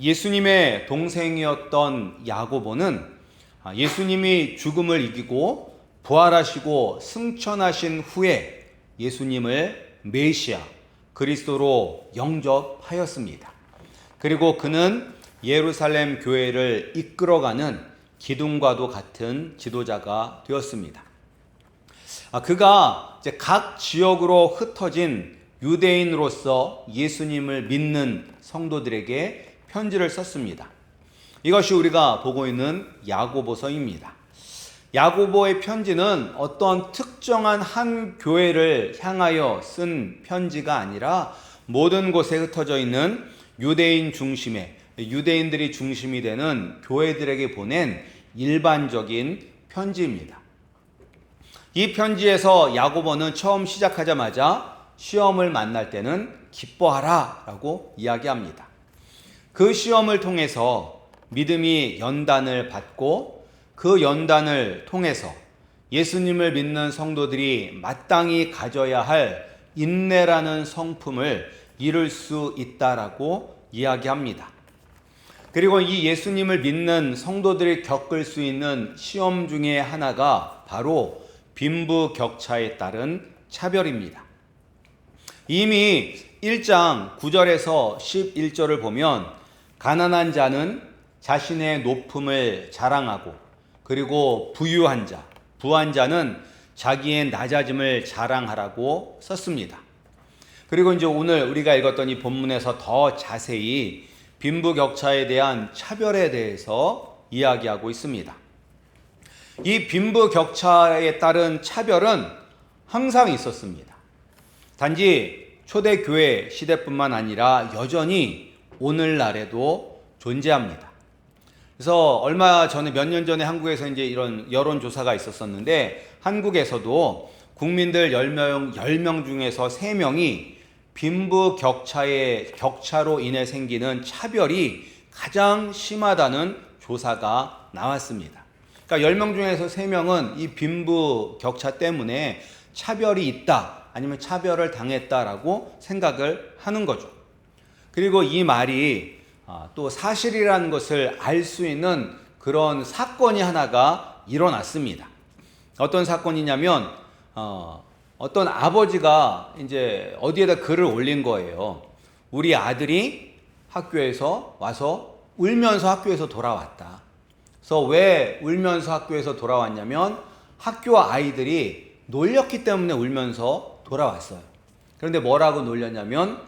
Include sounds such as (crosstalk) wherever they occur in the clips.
예수님의 동생이었던 야고보는 아, 예수님이 죽음을 이기고 부활하시고 승천하신 후에 예수님을 메시아 그리스도로 영접하였습니다. 그리고 그는 예루살렘 교회를 이끌어가는 기둥과도 같은 지도자가 되었습니다. 아, 그가 각 지역으로 흩어진 유대인으로서 예수님을 믿는 성도들에게 편지를 썼습니다. 이것이 우리가 보고 있는 야고보서입니다. 야고보의 편지는 어떤 특정한 한 교회를 향하여 쓴 편지가 아니라 모든 곳에 흩어져 있는 유대인 중심의 유대인들이 중심이 되는 교회들에게 보낸 일반적인 편지입니다. 이 편지에서 야고보는 처음 시작하자마자 시험을 만날 때는 기뻐하라 라고 이야기합니다. 그 시험을 통해서 믿음이 연단을 받고 그 연단을 통해서 예수님을 믿는 성도들이 마땅히 가져야 할 인내라는 성품을 이룰 수 있다라고 이야기합니다. 그리고 이 예수님을 믿는 성도들이 겪을 수 있는 시험 중에 하나가 바로 빈부 격차에 따른 차별입니다. 이미 1장 9절에서 11절을 보면 가난한 자는 자신의 높음을 자랑하고 그리고 부유한 자, 부한 자는 자기의 낮아짐을 자랑하라고 썼습니다. 그리고 이제 오늘 우리가 읽었던 이 본문에서 더 자세히 빈부격차에 대한 차별에 대해서 이야기하고 있습니다. 이 빈부격차에 따른 차별은 항상 있었습니다. 단지 초대교회 시대뿐만 아니라 여전히 오늘날에도 존재합니다. 그래서 얼마 전에 몇 년 전에 한국에서 이제 이런 여론조사가 있었었는데 한국에서도 국민들 10명, 10명 중에서 3명이 빈부 격차의 격차로 인해 생기는 차별이 가장 심하다는 조사가 나왔습니다. 그러니까 10명 중에서 3명은 이 빈부 격차 때문에 차별이 있다 아니면 차별을 당했다라고 생각을 하는 거죠. 그리고 이 말이 아, 또 사실이라는 것을 알 수 있는 그런 사건이 하나가 일어났습니다. 어떤 사건이냐면 어, 어떤 아버지가 이제 어디에다 글을 올린 거예요. 우리 아들이 학교에서 와서 울면서 학교에서 돌아왔다. 그래서 왜 울면서 학교에서 돌아왔냐면 학교 아이들이 놀렸기 때문에 울면서 돌아왔어요. 그런데 뭐라고 놀렸냐면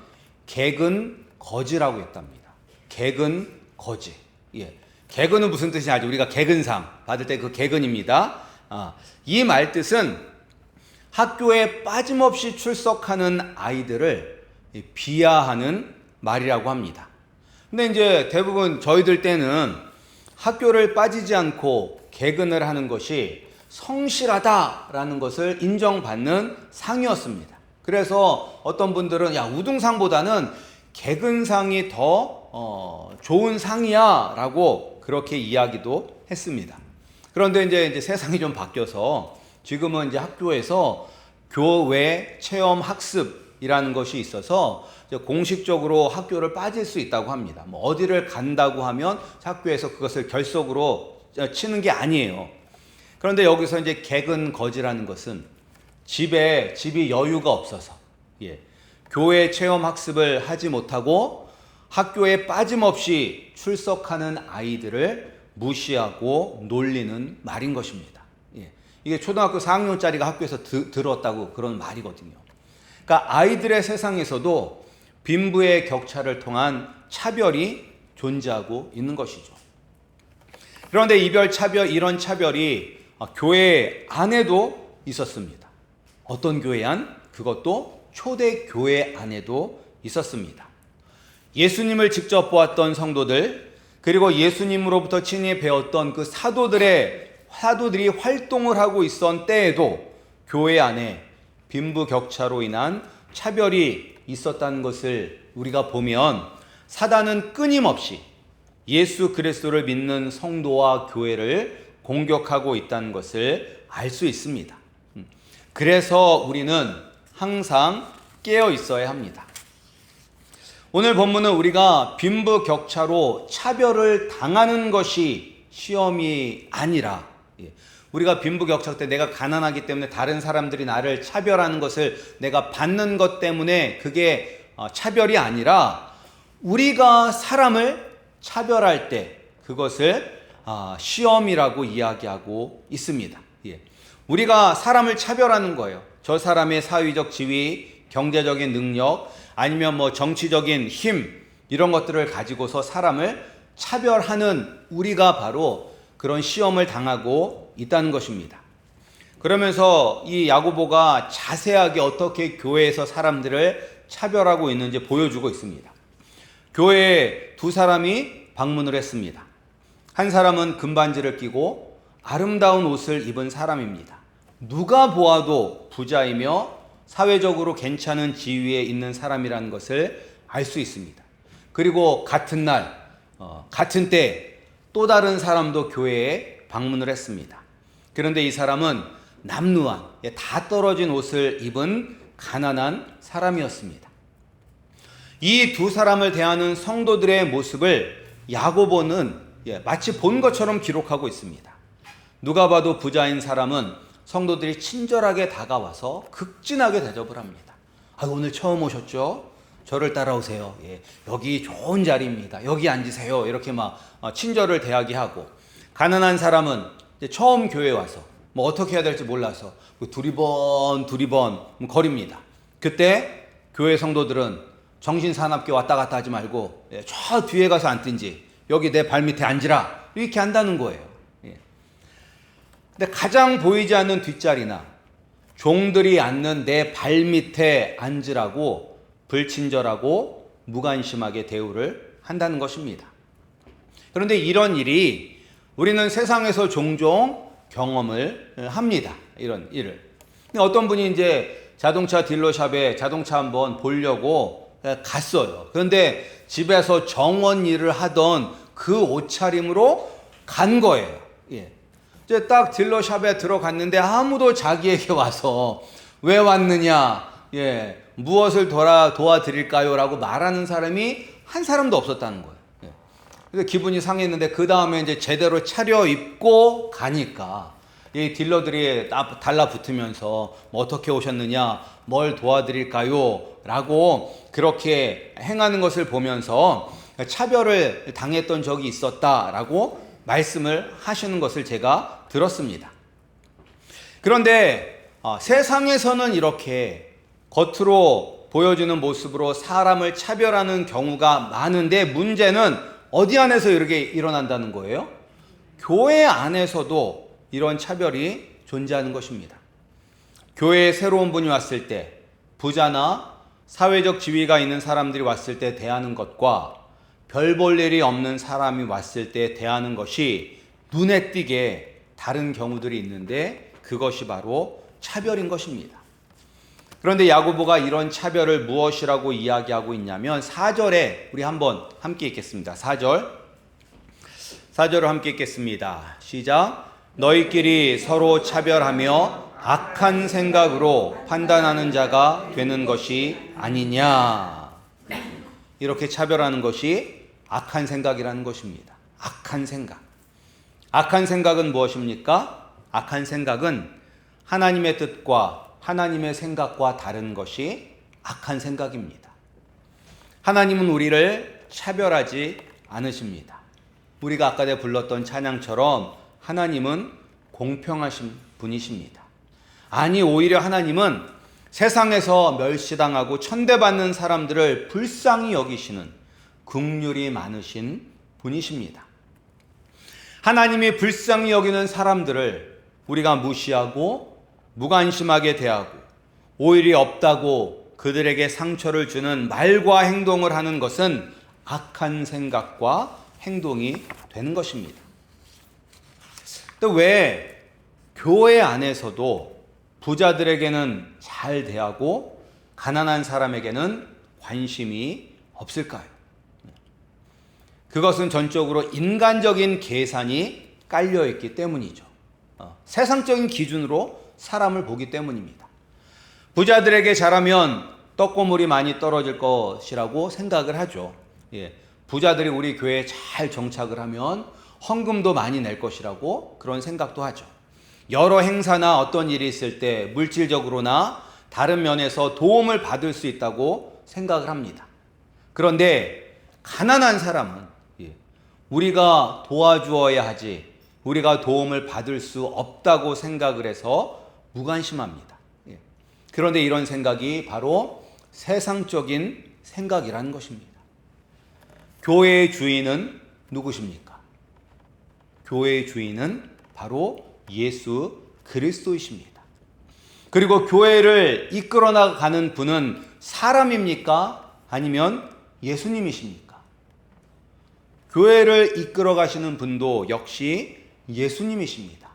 개근 거지라고 했답니다. 개근 거지. 예. 개근은 무슨 뜻인지 알죠? 우리가 개근상 받을 때 그 개근입니다. 아, 이 말뜻은 학교에 빠짐없이 출석하는 아이들을 비하하는 말이라고 합니다. 근데 이제 대부분 저희들 때는 학교를 빠지지 않고 개근을 하는 것이 성실하다라는 것을 인정받는 상이었습니다. 그래서 어떤 분들은 야 우등상보다는 개근상이 더 어, 좋은 상이야라고 그렇게 이야기도 했습니다. 그런데 이제, 이제 세상이 좀 바뀌어서 지금은 이제 학교에서 교외 체험 학습이라는 것이 있어서 공식적으로 학교를 빠질 수 있다고 합니다. 뭐 어디를 간다고 하면 학교에서 그것을 결석으로 치는 게 아니에요. 그런데 여기서 이제 개근 거지라는 것은 집에 집이 여유가 없어서 예, 교회 체험 학습을 하지 못하고 학교에 빠짐없이 출석하는 아이들을 무시하고 놀리는 말인 것입니다. 예, 이게 초등학교 4학년짜리가 학교에서 드, 들었다고 그런 말이거든요. 그러니까 아이들의 세상에서도 빈부의 격차를 통한 차별이 존재하고 있는 것이죠. 그런데 이별 차별 이런 차별이 교회 안에도 있었습니다. 어떤 교회 안? 그것도 초대 교회 안에도 있었습니다. 예수님을 직접 보았던 성도들 그리고 예수님으로부터 친히 배웠던 그 사도들의 사도들이 활동을 하고 있던 때에도 교회 안에 빈부 격차로 인한 차별이 있었다는 것을 우리가 보면 사단은 끊임없이 예수 그리스도를 믿는 성도와 교회를 공격하고 있다는 것을 알 수 있습니다. 음. 그래서 우리는 항상 깨어 있어야 합니다. 오늘 본문은 우리가 빈부 격차로 차별을 당하는 것이 시험이 아니라 예, 우리가 빈부 격차 때 내가 가난하기 때문에 다른 사람들이 나를 차별하는 것을 내가 받는 것 때문에 그게 어, 차별이 아니라 우리가 사람을 차별할 때 그것을 아, 시험이라고 이야기하고 있습니다. 예. 우리가 사람을 차별하는 거예요. 저 사람의 사회적 지위, 경제적인 능력, 아니면 뭐 정치적인 힘 이런 것들을 가지고서 사람을 차별하는 우리가 바로 그런 시험을 당하고 있다는 것입니다. 그러면서 이 야고보가 자세하게 어떻게 교회에서 사람들을 차별하고 있는지 보여주고 있습니다. 교회에 두 사람이 방문을 했습니다. 한 사람은 금반지를 끼고 아름다운 옷을 입은 사람입니다. 누가 보아도 부자이며 사회적으로 괜찮은 지위에 있는 사람이라는 것을 알 수 있습니다. 그리고 같은 날, 어, 같은 때 또 다른 사람도 교회에 방문을 했습니다. 그런데 이 사람은 남루한, 예, 다 떨어진 옷을 입은 가난한 사람이었습니다. 이 두 사람을 대하는 성도들의 모습을 야고보는 예, 마치 본 것처럼 기록하고 있습니다. 누가 봐도 부자인 사람은 성도들이 친절하게 다가와서 극진하게 대접을 합니다. 아, 오늘 처음 오셨죠? 저를 따라오세요. 예, 여기 좋은 자리입니다. 여기 앉으세요. 이렇게 막 어, 친절을 대하게 하고 가난한 사람은 처음 교회 와서 뭐 어떻게 해야 될지 몰라서 뭐 두리번 두리번 거립니다. 그때 교회 성도들은 정신 사납게 왔다 갔다 하지 말고 예, 저 뒤에 가서 앉든지 여기 내 발 밑에 앉으라 이렇게 한다는 거예요. 예. 근데 가장 보이지 않는 뒷자리나 종들이 앉는 내 발 밑에 앉으라고 불친절하고 무관심하게 대우를 한다는 것입니다. 그런데 이런 일이 우리는 세상에서 종종 경험을 합니다. 이런 일을. 어떤 분이 이제 자동차 딜러샵에 자동차 한번 보려고 갔어요. 그런데 집에서 정원 일을 하던 그 옷차림으로 간 거예요. 예. 이제 딱 딜러샵에 들어갔는데 아무도 자기에게 와서 왜 왔느냐, 예, 무엇을 도와, 도와드릴까요? 라고 말하는 사람이 한 사람도 없었다는 거예요. 예. 그래서 기분이 상했는데 그 다음에 이제 제대로 차려입고 가니까 이 딜러들이 달라붙으면서 뭐 어떻게 오셨느냐, 뭘 도와드릴까요? 라고 그렇게 행하는 것을 보면서 차별을 당했던 적이 있었다라고 말씀을 하시는 것을 제가 들었습니다. 그런데 어, 세상에서는 이렇게 겉으로 보여주는 모습으로 사람을 차별하는 경우가 많은데 문제는 어디 안에서 이렇게 일어난다는 거예요? 교회 안에서도 이런 차별이 존재하는 것입니다. 교회에 새로운 분이 왔을 때 부자나 사회적 지위가 있는 사람들이 왔을 때 대하는 것과 별 볼 일이 없는 사람이 왔을 때 대하는 것이 눈에 띄게 다른 경우들이 있는데 그것이 바로 차별인 것입니다. 그런데 야고보가 이런 차별을 무엇이라고 이야기하고 있냐면 4절에 우리 한번 함께 읽겠습니다. 4절. 4절을 함께 읽겠습니다. 시작. 너희끼리 서로 차별하며 악한 생각으로 판단하는 자가 되는 것이 아니냐. 이렇게 차별하는 것이 악한 생각이라는 것입니다. 악한 생각. 악한 생각은 무엇입니까? 악한 생각은 하나님의 뜻과 하나님의 생각과 다른 것이 악한 생각입니다. 하나님은 우리를 차별하지 않으십니다. 우리가 아까 내 불렀던 찬양처럼 하나님은 공평하신 분이십니다. 아니, 오히려 하나님은 세상에서 멸시당하고 천대받는 사람들을 불쌍히 여기시는 긍휼이 많으신 분이십니다. 하나님이 불쌍히 여기는 사람들을 우리가 무시하고 무관심하게 대하고 오일이 없다고 그들에게 상처를 주는 말과 행동을 하는 것은 악한 생각과 행동이 되는 것입니다. 또왜 교회 안에서도 부자들에게는 잘 대하고 가난한 사람에게는 관심이 없을까요? 그것은 전적으로 인간적인 계산이 깔려 있기 때문이죠. 어, 세상적인 기준으로 사람을 보기 때문입니다. 부자들에게 잘하면 떡고물이 많이 떨어질 것이라고 생각을 하죠. 예. 부자들이 우리 교회에 잘 정착을 하면 헌금도 많이 낼 것이라고 그런 생각도 하죠. 여러 행사나 어떤 일이 있을 때 물질적으로나 다른 면에서 도움을 받을 수 있다고 생각을 합니다. 그런데 가난한 사람은 예, 우리가 도와주어야 하지 우리가 도움을 받을 수 없다고 생각을 해서 무관심합니다. 예. 그런데 이런 생각이 바로 세상적인 생각이라는 것입니다. 교회의 주인은 누구십니까? 교회의 주인은 바로 예수 그리스도이십니다. 그리고 교회를 이끌어 나가는 분은 사람입니까? 아니면 예수님이십니까? 교회를 이끌어 가시는 분도 역시 예수님이십니다.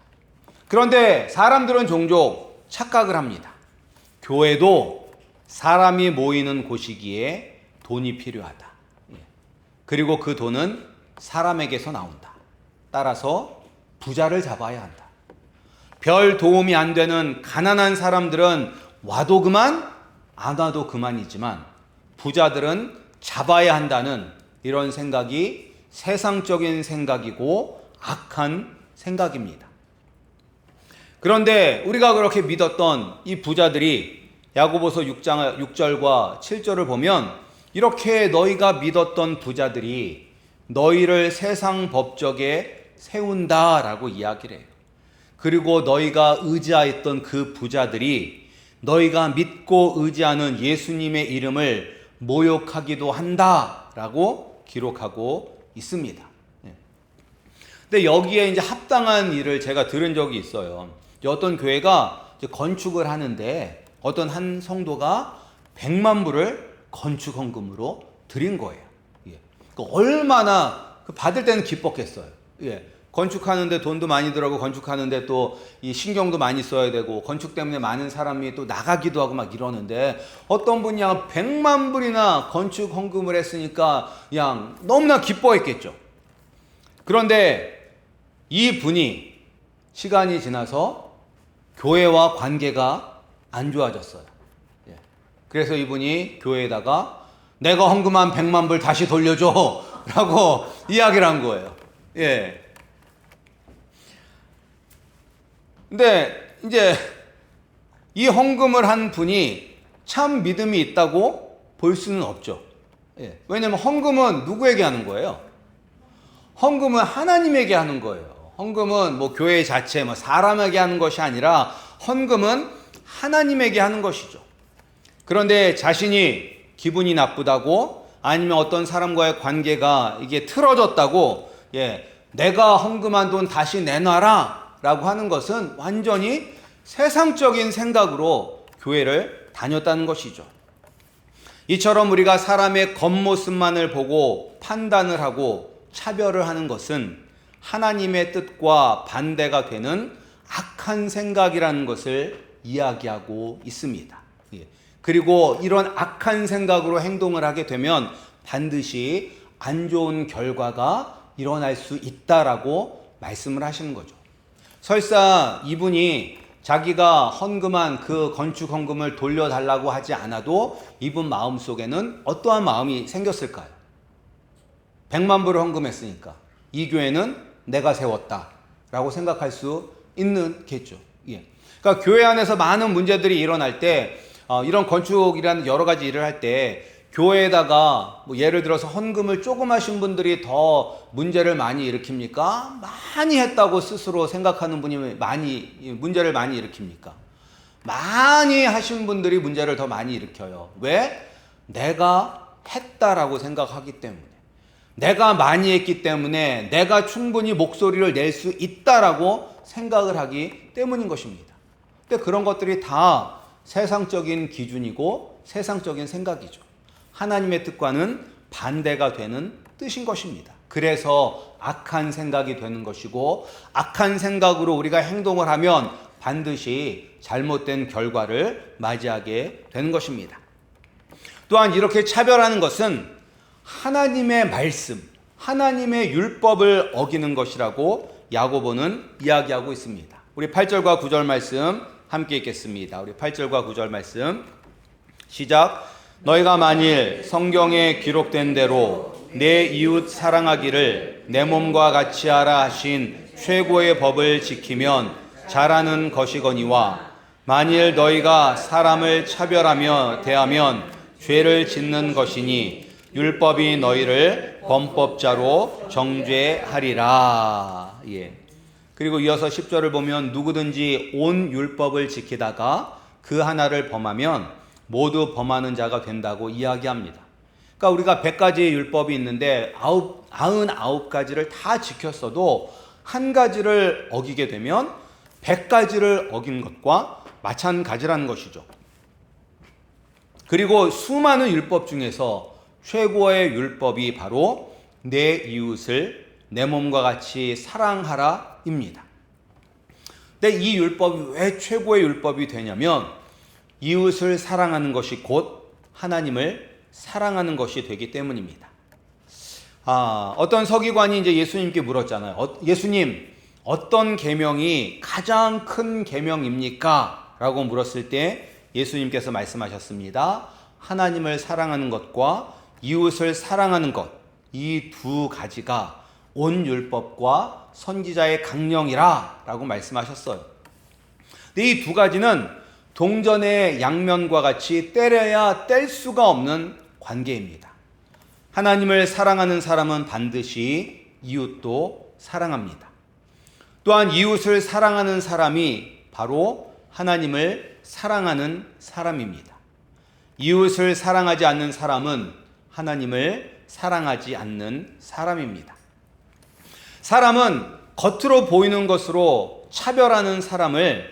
그런데 사람들은 종종 착각을 합니다. 교회도 사람이 모이는 곳이기에 돈이 필요하다. 예. 그리고 그 돈은 사람에게서 나온다. 따라서 부자를 잡아야 한다. 별 도움이 안 되는 가난한 사람들은 와도 그만, 안 와도 그만이지만 부자들은 잡아야 한다는 이런 생각이 세상적인 생각이고 악한 생각입니다. 그런데 우리가 그렇게 믿었던 이 부자들이 야고보서 6장 6절과 7절을 보면 이렇게 너희가 믿었던 부자들이 너희를 세상 법적에 세운다라고 이야기를 해요. 그리고 너희가 의지하였던 그 부자들이 너희가 믿고 의지하는 예수님의 이름을 모욕하기도 한다라고 기록하고 있습니다. 예. 근데 여기에 이제 합당한 일을 제가 들은 적이 있어요. 어떤 교회가 건축을 하는데 어떤 한 성도가 100만 불을 건축 헌금으로 드린 거예요. 예. 그 얼마나 그 받을 때는 기뻤겠어요. 예. 건축하는데 돈도 많이 들어가고 건축하는데 또 이 신경도 많이 써야 되고 건축 때문에 많은 사람이 또 나가기도 하고 막 이러는데 어떤 분이 양 100만 불이나 건축 헌금을 했으니까 그냥 너무나 기뻐했겠죠. 그런데 이 분이 시간이 지나서 교회와 관계가 안 좋아졌어요. 예. 그래서 이분이 교회에다가 내가 헌금한 100만 불 다시 돌려줘 (laughs) 라고 이야기를 한 거예요. 예. 근데 이제 이 헌금을 한 분이 참 믿음이 있다고 볼 수는 없죠. 예. 왜냐면 헌금은 누구에게 하는 거예요? 헌금은 하나님에게 하는 거예요. 헌금은 뭐 교회 자체 뭐 사람에게 하는 것이 아니라 헌금은 하나님에게 하는 것이죠. 그런데 자신이 기분이 나쁘다고 아니면 어떤 사람과의 관계가 이게 틀어졌다고 예, 내가 헌금한 돈 다시 내놔라 라고 하는 것은 완전히 세상적인 생각으로 교회를 다녔다는 것이죠. 이처럼 우리가 사람의 겉모습만을 보고 판단을 하고 차별을 하는 것은 하나님의 뜻과 반대가 되는 악한 생각이라는 것을 이야기하고 있습니다. 예. 그리고 이런 악한 생각으로 행동을 하게 되면 반드시 안 좋은 결과가 일어날 수 있다라고 말씀을 하시는 거죠. 설사 이분이 자기가 헌금한 그 건축 헌금을 돌려달라고 하지 않아도 이분 마음 속에는 어떠한 마음이 생겼을까요? 100만 불을 헌금했으니까 이 교회는 내가 세웠다 라고 생각할 수 있는 겠죠. 예. 그러니까 교회 안에서 많은 문제들이 일어날 때 어, 이런 건축이라는 여러 가지 일을 할 때 교회에다가 뭐 예를 들어서 헌금을 조금 하신 분들이 더 문제를 많이 일으킵니까? 많이 했다고 스스로 생각하는 분이 많이 문제를 많이 일으킵니까? 많이 하신 분들이 문제를 더 많이 일으켜요. 왜? 내가 했다라고 생각하기 때문에. 내가 많이 했기 때문에 내가 충분히 목소리를 낼 수 있다라고 생각을 하기 때문인 것입니다. 근데 그런 것들이 다 세상적인 기준이고 세상적인 생각이죠. 하나님의 뜻과는 반대가 되는 뜻인 것입니다. 그래서 악한 생각이 되는 것이고 악한 생각으로 우리가 행동을 하면 반드시 잘못된 결과를 맞이하게 되는 것입니다. 또한 이렇게 차별하는 것은 하나님의 말씀, 하나님의 율법을 어기는 것이라고 야고보는 이야기하고 있습니다. 우리 8절과 9절 말씀 함께 읽겠습니다. 우리 8절과 9절 말씀 시작. 너희가 만일 성경에 기록된 대로 내 이웃 사랑하기를 내 몸과 같이 하라 하신 최고의 법을 지키면 잘하는 것이거니와 만일 너희가 사람을 차별하며 대하면 죄를 짓는 것이니 율법이 너희를 범법자로 정죄하리라. 예. 그리고 이어서 10절을 보면 누구든지 온 율법을 지키다가 그 하나를 범하면 모두 범하는 자가 된다고 이야기합니다. 그러니까 우리가 100가지의 율법이 있는데 99가지를 다 지켰어도 한 가지를 어기게 되면 100가지를 어긴 것과 마찬가지라는 것이죠. 그리고 수많은 율법 중에서 최고의 율법이 바로 내 이웃을 내 몸과 같이 사랑하라입니다. 근데 이 율법이 왜 최고의 율법이 되냐면 이웃을 사랑하는 것이 곧 하나님을 사랑하는 것이 되기 때문입니다. 아, 어떤 서기관이 이제 예수님께 물었잖아요. 어, 예수님, 어떤 계명이 가장 큰 계명입니까? 라고 물었을 때 예수님께서 말씀하셨습니다. 하나님을 사랑하는 것과 이웃을 사랑하는 것, 이 두 가지가 온 율법과 선지자의 강령이라 라고 말씀하셨어요. 근데 이 두 가지는 동전의 양면과 같이 때려야 뗄 수가 없는 관계입니다. 하나님을 사랑하는 사람은 반드시 이웃도 사랑합니다. 또한 이웃을 사랑하는 사람이 바로 하나님을 사랑하는 사람입니다. 이웃을 사랑하지 않는 사람은 하나님을 사랑하지 않는 사람입니다. 사람은 겉으로 보이는 것으로 차별하는 사람을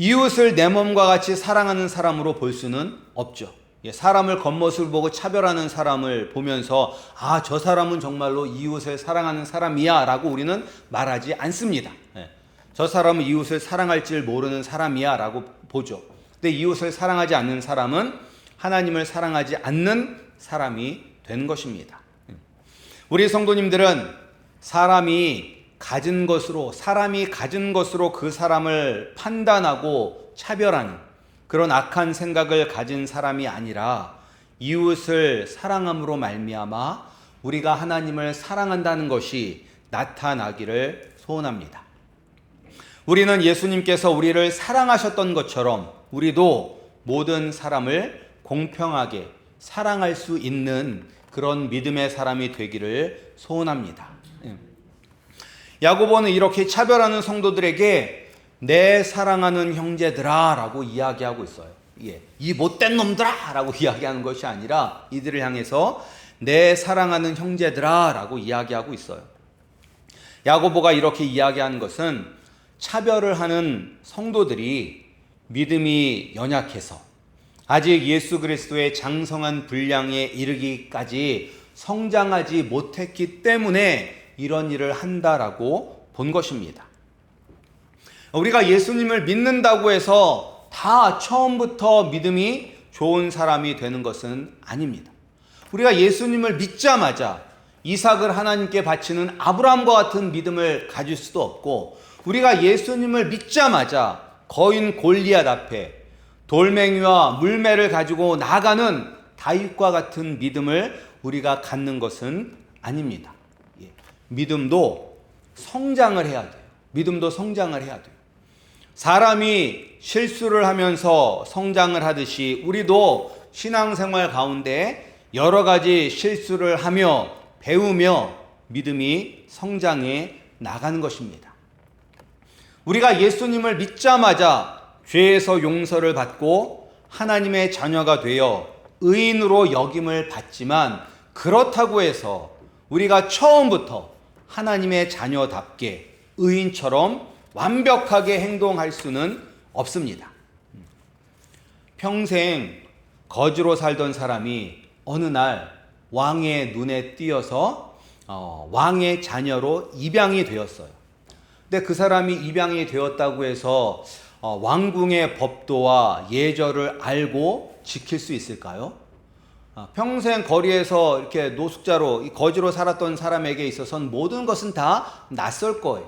이웃을 내 몸과 같이 사랑하는 사람으로 볼 수는 없죠. 예, 사람을 겉모습을 보고 차별하는 사람을 보면서 아, 저 사람은 정말로 이웃을 사랑하는 사람이야 라고 우리는 말하지 않습니다. 예, 저 사람은 이웃을 사랑할 줄 모르는 사람이야 라고 보죠. 근데 이웃을 사랑하지 않는 사람은 하나님을 사랑하지 않는 사람이 된 것입니다. 예. 우리 성도님들은 사람이 가진 것으로 사람이 가진 것으로 그 사람을 판단하고 차별하는 그런 악한 생각을 가진 사람이 아니라 이웃을 사랑함으로 말미암아 우리가 하나님을 사랑한다는 것이 나타나기를 소원합니다. 우리는 예수님께서 우리를 사랑하셨던 것처럼 우리도 모든 사람을 공평하게 사랑할 수 있는 그런 믿음의 사람이 되기를 소원합니다. 야고보는 이렇게 차별하는 성도들에게 내 사랑하는 형제들아라고 이야기하고 있어요. 예, 이 못된 놈들아라고 (laughs) 이야기하는 것이 아니라 이들을 향해서 내 사랑하는 형제들아라고 이야기하고 있어요. 야고보가 이렇게 이야기하는 것은 차별을 하는 성도들이 믿음이 연약해서 아직 예수 그리스도의 장성한 분량에 이르기까지 성장하지 못했기 때문에 이런 일을 한다라고 본 것입니다. 우리가 예수님을 믿는다고 해서 다 처음부터 믿음이 좋은 사람이 되는 것은 아닙니다. 우리가 예수님을 믿자마자 이삭을 하나님께 바치는 아브라함과 같은 믿음을 가질 수도 없고 우리가 예수님을 믿자마자 거인 골리앗 앞에 돌멩이와 물매를 가지고 나가는 다윗과 같은 믿음을 우리가 갖는 것은 아닙니다. 믿음도 성장을 해야 돼요. 믿음도 성장을 해야 돼요. 사람이 실수를 하면서 성장을 하듯이 우리도 신앙생활 가운데 여러 가지 실수를 하며 배우며 믿음이 성장해 나가는 것입니다. 우리가 예수님을 믿자마자 죄에서 용서를 받고 하나님의 자녀가 되어 의인으로 역임을 받지만 그렇다고 해서 우리가 처음부터 하나님의 자녀답게 의인처럼 완벽하게 행동할 수는 없습니다. 평생 거지로 살던 사람이 어느 날 왕의 눈에 띄어서 어, 왕의 자녀로 입양이 되었어요. 근데 그 사람이 입양이 되었다고 해서 어, 왕궁의 법도와 예절을 알고 지킬 수 있을까요? 아, 평생 거리에서 이렇게 노숙자로 거지로 살았던 사람에게 있어서는 모든 것은 다 낯설 거예요.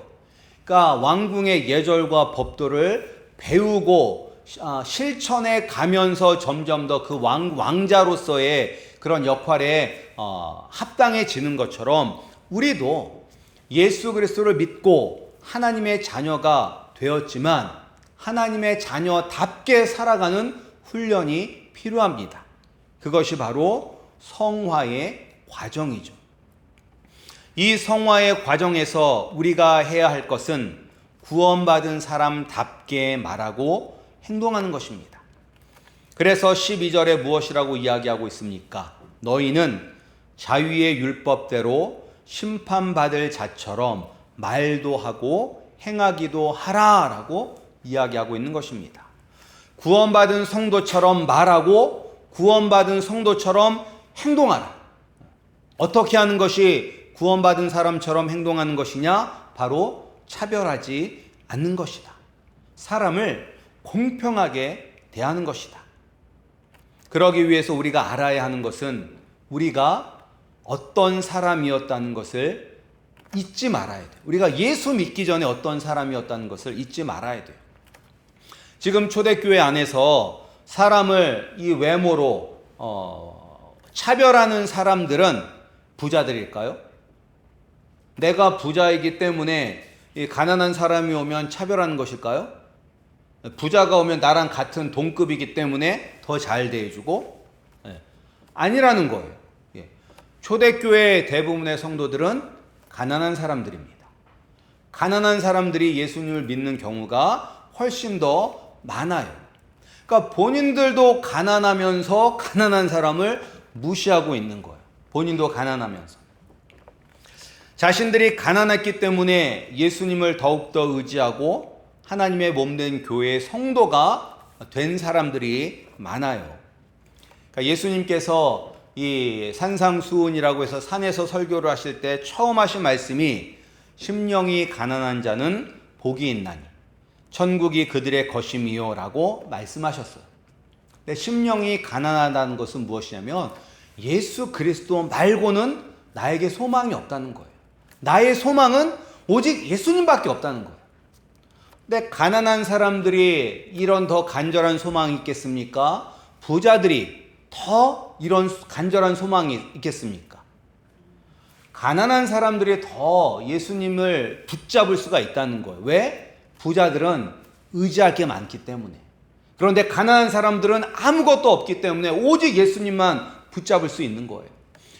그러니까 왕궁의 예절과 법도를 배우고 아, 실천해 가면서 점점 더 그 왕자로서의 그런 역할에 어, 합당해지는 것처럼 우리도 예수 그리스도를 믿고 하나님의 자녀가 되었지만 하나님의 자녀답게 살아가는 훈련이 필요합니다. 그것이 바로 성화의 과정이죠. 이 성화의 과정에서 우리가 해야 할 것은 구원받은 사람답게 말하고 행동하는 것입니다. 그래서 12절에 무엇이라고 이야기하고 있습니까? 너희는 자유의 율법대로 심판받을 자처럼 말도 하고 행하기도 하라 라고 이야기하고 있는 것입니다. 구원받은 성도처럼 말하고 구원받은 성도처럼 행동하라. 어떻게 하는 것이 구원받은 사람처럼 행동하는 것이냐? 바로 차별하지 않는 것이다. 사람을 공평하게 대하는 것이다. 그러기 위해서 우리가 알아야 하는 것은 우리가 어떤 사람이었다는 것을 잊지 말아야 돼. 우리가 예수 믿기 전에 어떤 사람이었다는 것을 잊지 말아야 돼요. 지금 초대교회 안에서 사람을 이 외모로 어, 차별하는 사람들은 부자들일까요? 내가 부자이기 때문에 이 가난한 사람이 오면 차별하는 것일까요? 부자가 오면 나랑 같은 동급이기 때문에 더 잘 대해주고 예. 아니라는 거예요. 예. 초대교회 대부분의 성도들은 가난한 사람들입니다. 가난한 사람들이 예수님을 믿는 경우가 훨씬 더 많아요. 그러니까 본인들도 가난하면서 가난한 사람을 무시하고 있는 거예요. 본인도 가난하면서. 자신들이 가난했기 때문에 예수님을 더욱더 의지하고 하나님의 몸된 교회의 성도가 된 사람들이 많아요. 그러니까 예수님께서 이 산상수훈이라고 해서 산에서 설교를 하실 때 처음 하신 말씀이 심령이 가난한 자는 복이 있나니 천국이 그들의 것임이요라고 말씀하셨어요. 근데 심령이 가난하다는 것은 무엇이냐면 예수 그리스도 말고는 나에게 소망이 없다는 거예요. 나의 소망은 오직 예수님밖에 없다는 거예요. 근데 가난한 사람들이 이런 더 간절한 소망이 있겠습니까? 부자들이 더 이런 간절한 소망이 있겠습니까? 가난한 사람들이 더 예수님을 붙잡을 수가 있다는 거예요. 왜? 부자들은 의지할 게 많기 때문에. 그런데 가난한 사람들은 아무것도 없기 때문에 오직 예수님만 붙잡을 수 있는 거예요.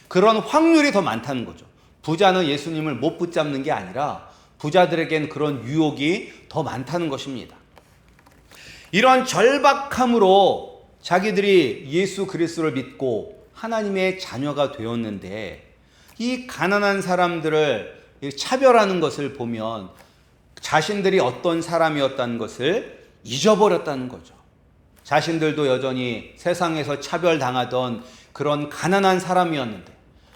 그런 확률이 더 많다는 거죠. 부자는 예수님을 못 붙잡는 게 아니라 부자들에겐 그런 유혹이 더 많다는 것입니다. 이런 절박함으로 자기들이 예수 그리스도를 믿고 하나님의 자녀가 되었는데 이 가난한 사람들을 차별하는 것을 보면 자신들이 어떤 사람이었다는 것을 잊어버렸다는 거죠. 자신들도 여전히 세상에서 차별당하던 그런 가난한 사람이었는데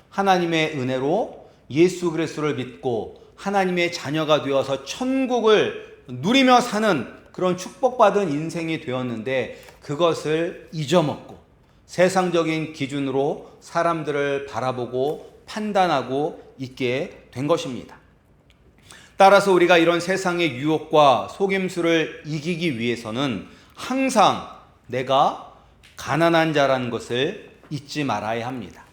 하나님의 은혜로 예수 그리스도를 믿고 하나님의 자녀가 되어서 천국을 누리며 사는 그런 축복받은 인생이 되었는데 그것을 잊어먹고 세상적인 기준으로 사람들을 바라보고 판단하고 있게 된 것입니다. 따라서 우리가 이런 세상의 유혹과 속임수를 이기기 위해서는 항상 내가 가난한 자라는 것을 잊지 말아야 합니다.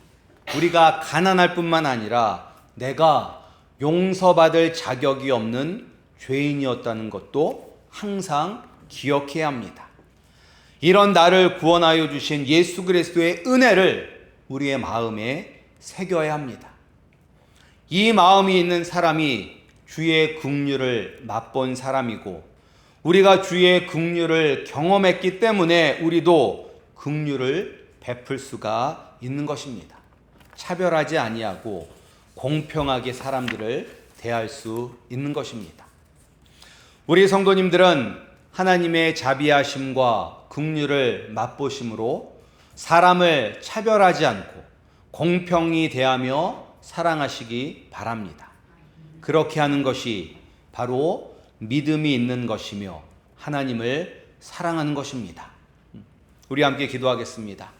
우리가 가난할 뿐만 아니라 내가 용서받을 자격이 없는 죄인이었다는 것도 항상 기억해야 합니다. 이런 나를 구원하여 주신 예수 그리스도의 은혜를 우리의 마음에 새겨야 합니다. 이 마음이 있는 사람이 주의 긍휼을 맛본 사람이고 우리가 주의 긍휼을 경험했기 때문에 우리도 긍휼을 베풀 수가 있는 것입니다. 차별하지 아니하고 공평하게 사람들을 대할 수 있는 것입니다. 우리 성도님들은 하나님의 자비하심과 긍휼을 맛보심으로 사람을 차별하지 않고 공평히 대하며 사랑하시기 바랍니다. 그렇게 하는 것이 바로 믿음이 있는 것이며 하나님을 사랑하는 것입니다. 우리 함께 기도하겠습니다.